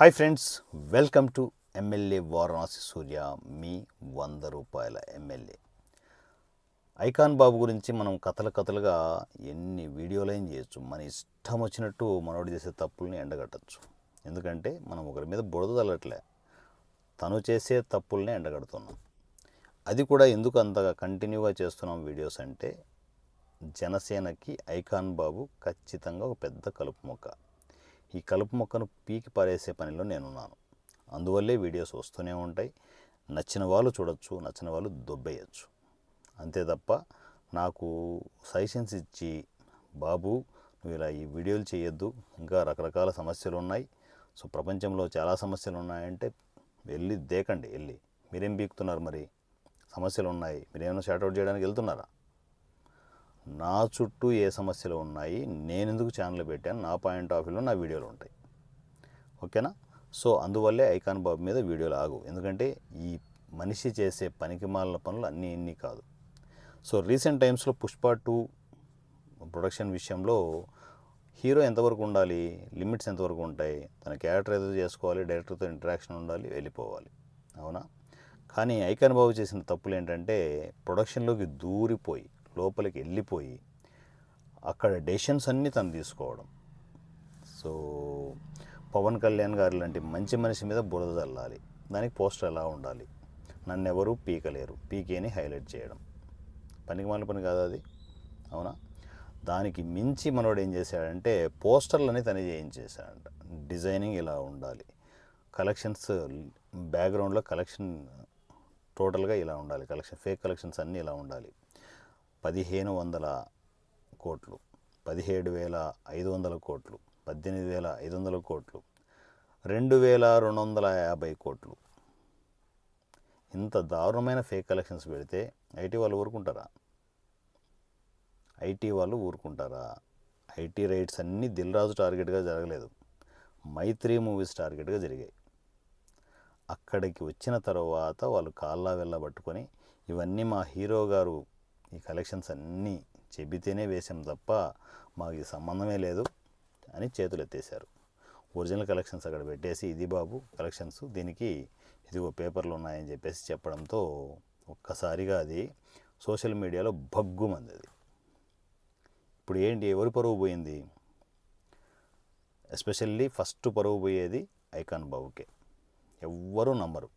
Hi friends welcome to MLA Varanasi Surya మీ వంద రూపాయల MLA icon బాబు గురించి మనం కథలు కథలుగా ఎన్ని వీడియోలైనా చేయొచ్చు. మన ఇష్టం వచ్చినట్టు మనోడు చేసే తప్పుల్ని ఎండగట్టచ్చు. ఎందుకంటే మనం ఒకరి మీద బుడద తల్లట్లే తను చేసే తప్పుల్ని ఎండగడుతున్నాం. అది కూడా ఎందుకు అంతగా కంటిన్యూగా చేస్తున్నాం వీడియోస్ అంటే జనసేనకి ఐకాన్ బాబు ఖచ్చితంగా ఒక పెద్ద కలుపు మొక్క. ఈ కలుపు మొక్కను పీకి పారేసే పనిలో నేనున్నాను. అందువల్లే వీడియోస్ వస్తూనే ఉంటాయి. నచ్చిన వాళ్ళు చూడొచ్చు నచ్చిన వాళ్ళు దొబ్బేయచ్చు. అంతే తప్ప నాకు సజెషన్స్ ఇచ్చి బాబు నువ్వు ఇలా ఈ వీడియోలు చేయొద్దు. ఇంకా రకరకాల సమస్యలు ఉన్నాయి. సో ప్రపంచంలో చాలా సమస్యలు ఉన్నాయంటే వెళ్ళి దేకండి వెళ్ళి. మీరేం పీకుతున్నారు మరి? సమస్యలు ఉన్నాయి. మీరేమైనా షార్ట్అవుట్ చేయడానికి వెళ్తున్నారా? నా చుట్టూ ఏ సమస్యలు ఉన్నాయి నేను ఎందుకు ఛానల్ పెట్టాను నా పాయింట్ ఆఫ్ వ్యూలో నా వీడియోలు ఉంటాయి. ఓకేనా? సో అందువల్లే ఐకాన్ బాబు మీద వీడియోలు ఆగు. ఎందుకంటే ఈ మనిషి చేసే పనికి మాలిన పనులు అన్నీ ఇన్ని కాదు. సో రీసెంట్ టైమ్స్లో పుష్ప టూ ప్రొడక్షన్ విషయంలో హీరో ఎంతవరకు ఉండాలి లిమిట్స్ ఎంతవరకు ఉంటాయి తన క్యారెక్టర్ ఏదో చేసుకోవాలి డైరెక్టర్తో ఇంటరాక్షన్ ఉండాలి వెళ్ళిపోవాలి. అవునా? కానీ ఐకాన్ బాబు చేసిన తప్పులు ఏంటంటే ప్రొడక్షన్లోకి దూరిపోయి లోపలికి వెళ్ళిపోయి అక్కడ డెసిషన్స్ అన్నీ తను తీసుకోవడం. సో పవన్ కళ్యాణ్ గారు లాంటి మంచి మనిషి మీద బురద చల్లాలి దానికి పోస్టర్ ఎలా ఉండాలి? నన్ను ఎవరు పీకలేరు. పీకేని హైలైట్ చేయడం. పనికి మాలిన పని కాదు అది? అవునా? దానికి మించి మనోడు ఏం చేశాడంటే పోస్టర్లని తనే చేయించేశాడంట. డిజైనింగ్ ఇలా ఉండాలి. కలెక్షన్స్ బ్యాక్గ్రౌండ్లో కలెక్షన్ టోటల్గా ఇలా ఉండాలి. కలెక్షన్ ఫేక్ కలెక్షన్స్ అన్నీ ఇలా ఉండాలి. పదిహేను వందల కోట్లు పదిహేడు వేల ఐదు వందల కోట్లు పద్దెనిమిది వేల ఐదు వందల కోట్లు రెండు వేల రెండు వందల యాభై కోట్లు. ఇంత దారుణమైన ఫేక్ కలెక్షన్స్ పెడితే ఐటీ వాళ్ళు ఊరుకుంటారా? ఐటీ వాళ్ళు ఊరుకుంటారా? ఐటీ రైట్స్ అన్నీ దిల్ రాజు టార్గెట్గా జరగలేదు. మైత్రి మూవీస్ టార్గెట్గా జరిగాయి. అక్కడికి వచ్చిన తర్వాత వాళ్ళు కాళ్ళ వెళ్ళబట్టుకొని ఇవన్నీ మా హీరో గారు ఈ కలెక్షన్స్ అన్నీ చెబితేనే వేసాం తప్ప మాకు ఈ సంబంధమే లేదు అని చేతులు ఎత్తేశారు. ఒరిజినల్ కలెక్షన్స్ అక్కడ పెట్టేసి ఇది బాబు కలెక్షన్స్ దీనికి ఇదిగో పేపర్లు ఉన్నాయని చెప్పేసి చెప్పడంతో ఒక్కసారిగా అది సోషల్ మీడియాలో భగ్గుమంది అది ఇప్పుడు ఏంటి ఎవరి పరువు పోయింది? ఎస్పెషల్లీ ఫస్ట్ పరువు పోయేది ఐకాన్ బాబుకే. ఎవ్వరూ నమ్మరు.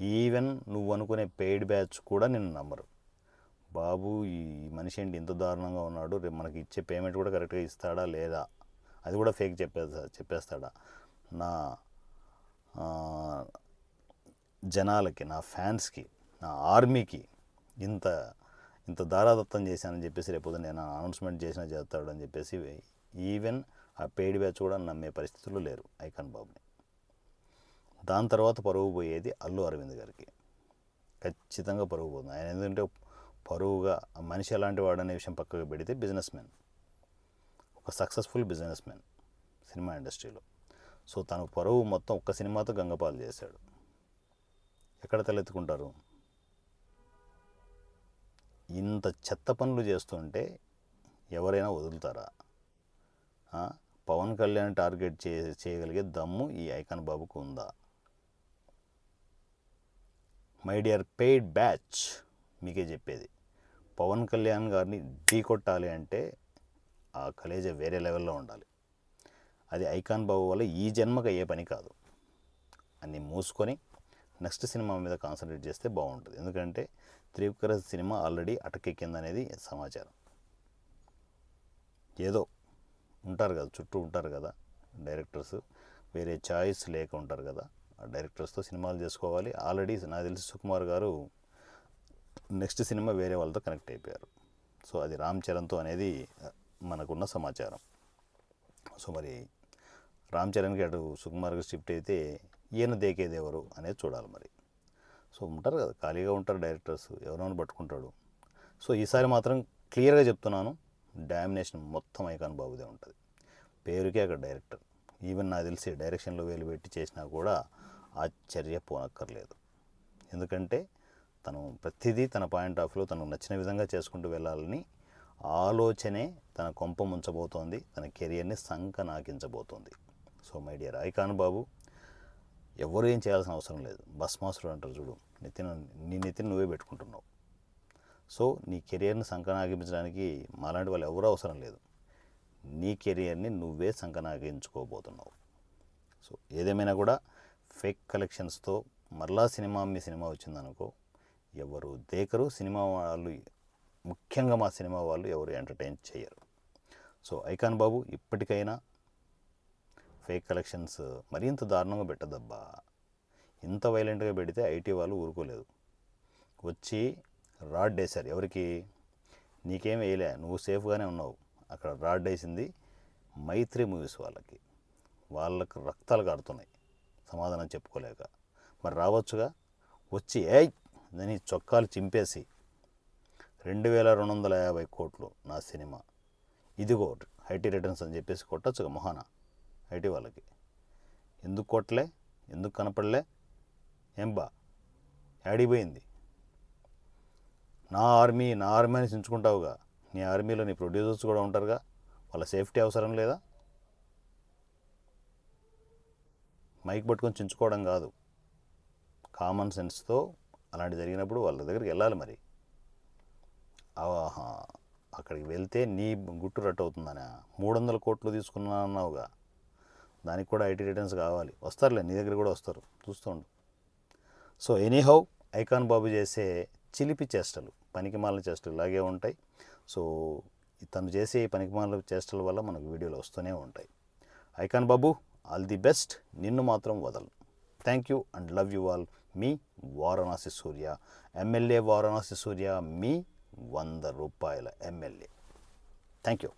ఈవెన్ నువ్వు అనుకునే పెయిడ్ బ్యాచ్ కూడా నిన్ను నమ్మరు. బాబు ఈ మనిషి ఏంటి ఇంత దారుణంగా ఉన్నాడు? రేపు మనకి ఇచ్చే పేమెంట్ కూడా కరెక్ట్గా ఇస్తాడా లేదా? అది కూడా ఫేక్ చెప్పేస్తా చెప్పేస్తాడా? నా జనాలకి నా ఫ్యాన్స్కి నా ఆర్మీకి ఇంత ఇంత దారాదత్తం చేశానని చెప్పేసి రేపు నేను అనౌన్స్మెంట్ చేసినా చేస్తాడు అని చెప్పేసి ఈవెన్ ఆ పెయిడ్ బ్యాచ్ కూడా నమ్మే పరిస్థితుల్లో లేరు ఐకాన్ బాబుని. దాని తర్వాత పరుగు పోయేది అల్లు అరవింద్ గారికి. ఖచ్చితంగా పరుగు పోతుంది. ఆయన ఎందుకంటే పరువుగా ఆ మనిషి ఎలాంటి వాడు అనే విషయం పక్కకు పెడితే బిజినెస్ మ్యాన్ ఒక సక్సెస్ఫుల్ బిజినెస్ మ్యాన్ సినిమా ఇండస్ట్రీలో సో తన పరువు మొత్తం ఒక్క సినిమాతో గంగపాలు చేశాడు. ఎక్కడ తలెత్తుకుంటారు? ఇంత చెత్త పనులు చేస్తుంటే ఎవరైనా వదులుతారా? పవన్ కళ్యాణ్ టార్గెట్ చే చేయగలిగే దమ్ము ఈ ఐకాన్ బాబుకు ఉందా? మై డియర్ పెయిడ్ బ్యాచ్ మీకే చెప్పేది. పవన్ కళ్యాణ్ గారిని ఢీ కొట్టాలి అంటే ఆ కలేజ వేరే లెవెల్లో ఉండాలి. అది ఐకాన్ బాబు వల్ల ఈ జన్మకు అయ్యే పని కాదు. అన్ని మూసుకొని నెక్స్ట్ సినిమా మీద కాన్సన్ట్రేట్ చేస్తే బాగుంటుంది. ఎందుకంటే త్రివిక్ర సినిమా ఆల్రెడీ అటకెక్కిందనేది సమాచారం. ఏదో ఉంటారు కదా చుట్టూ ఉంటారు కదా డైరెక్టర్స్. వేరే ఛాయిస్ లేక ఉంటారు కదా ఆ డైరెక్టర్స్తో సినిమాలు చేసుకోవాలి. ఆల్రెడీ నాకు తెలిసి సుకుమార్ గారు నెక్స్ట్ సినిమా వేరే వాళ్ళతో కనెక్ట్ అయిపోయారు. సో అది రామ్ చరణ్తో అనేది మనకున్న సమాచారం. సో మరి రామ్ చరణ్కి అటు సుకుమార్కి షిఫ్ట్ అయితే ఈయన దేకేది ఎవరు అనేది చూడాలి మరి. సో ఉంటారు కదా ఖాళీగా ఉంటారు డైరెక్టర్స్ ఎవరైనా పట్టుకుంటాడు. సో ఈసారి మాత్రం క్లియర్గా చెప్తున్నాను డామినేషన్ మొత్తం ఐకాన్ బాబుదే ఉంటుంది. పేరుకే అక్కడ డైరెక్టర్. ఈవెన్ నాకు తెలిసి డైరెక్షన్లో వేలు పెట్టి చేసినా కూడా ఆశ్చర్యపోనక్కర్లేదు. ఎందుకంటే తను ప్రతిదీ తన పాయింట్ ఆఫ్ వ్యూలో తనకు నచ్చిన విధంగా చేసుకుంటూ వెళ్ళాలని ఆలోచనే తన కొంప ముంచబోతోంది తన కెరియర్ని సంకనాకించబోతోంది. సో మై డియర్ ఐకాన్ బాబు ఎవరు ఏం చేయాల్సిన అవసరం లేదు. భస్మాసురుడు అంటారు చూడు నితిన్ నీ నితిన్ నువ్వే పెట్టుకుంటున్నావు. సో నీ కెరియర్ని సంకనాగించడానికి మాలాంటి వాళ్ళు ఎవరూ అవసరం లేదు. నీ కెరియర్ని నువ్వే సంకనాగించుకోబోతున్నావు సో ఏదేమైనా కూడా ఫేక్ కలెక్షన్స్తో మరలా సినిమా మీ సినిమా వచ్చిందనుకో ఎవరు దేకరు సినిమా వాళ్ళు ముఖ్యంగా మా సినిమా వాళ్ళు ఎవరు ఎంటర్టైన్ చేయరు. సో ఐకాన్ బాబు ఇప్పటికైనా ఫేక్ కలెక్షన్స్ మరింత దారుణంగా పెట్టదబ్బా ఇంత వైలెంట్గా పెడితే ఐటీ వాళ్ళు ఊరుకోలేదు. వచ్చి రాడ్ వేశారు. ఎవరికి? నీకేం వేయలే నువ్వు సేఫ్గానే ఉన్నావు. అక్కడ రాడ్ వేసింది మైత్రి మూవీస్ వాళ్ళకి. వాళ్ళకి రక్తాలు కారుతున్నాయి. సమాధానం చెప్పుకోలేక. మరి రావచ్చుగా? వచ్చి ఏయ్! అని చొక్కాలు చింపేసి రెండు వేల రెండు వందల యాభై కోట్లు నా సినిమా. ఇదిగో ఐటీ రిటర్న్స్ అని చెప్పేసి కొట్టచ్చు మొహాన ఐటీ వాళ్ళకి. ఎందుకు కొట్టలే? ఎందుకు కనపడలే? ఏం బా? యాడిపోయింది నా ఆర్మీ నా ఆర్మీ అని చించుకుంటావుగా. నీ ఆర్మీలో నీ ప్రొడ్యూసర్స్ కూడా ఉంటారుగా. వాళ్ళ సేఫ్టీ అవసరం లేదా? మైక్ పట్టుకొని చించుకోవడం కాదు. కామన్ సెన్స్తో అలాంటి జరిగినప్పుడు వాళ్ళ దగ్గరికి వెళ్ళాలి మరి. ఆహా అక్కడికి వెళ్తే నీ గుట్టు రట్టు అవుతుందనా మూడు వందల కోట్లు తీసుకున్నా అన్నావుగా. దానికి కూడా ఐటీ రిటర్న్స్ కావాలి. వస్తారులే నీ దగ్గర కూడా వస్తారు. చూస్తుండు సో ఎనీహౌ ఐకాన్ బాబు చేసే చిలిపి చేష్టలు పనికిమాల చేష్టలు ఇలాగే ఉంటాయి. సో తను చేసే ఈ పనికిమాల చేష్టల వల్ల మనకు వీడియోలు వస్తూనే ఉంటాయి. ఐకాన్ బాబు ఆల్ ది బెస్ట్. నిన్ను మాత్రం వదలు thank you and love you all మీ వారణాసి సూర్య ఎమ్మెల్యే వారణాసి సూర్య మీ వంద రూపాయల ఎమ్మెల్యే థ్యాంక్ యూ